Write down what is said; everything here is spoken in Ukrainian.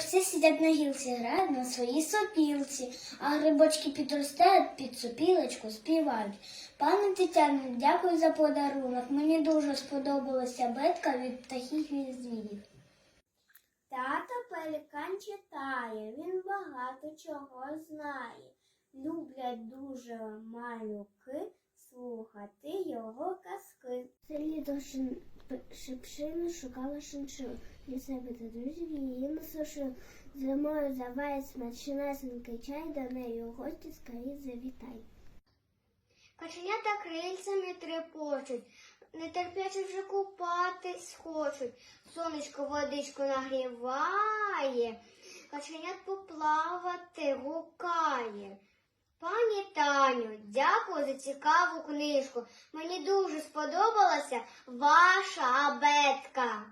всі сидять на гілці, грають на своїй сопілці, а грибочки підростають під сопілочку, співають. Пане Тетяно, дякую за подарунок. Мені дуже сподобалася бетка від птахів і звірів. Тато пелікан читає, він багато чого знає. Люблять дуже малюки слухати його казки. Селі шипшини шукала шиншилу. Для себе та друзів її насушив. Зимою заває смачнесенький чай, до неї у гості скоріше завітай. Каченята крильцями трепочуть, нетерпляче вже купатись хочуть. Сонечко водичку нагріває, каченят поплавати гукає. Таню, дякую за цікаву книжку. Мені дуже сподобалася ваша абетка.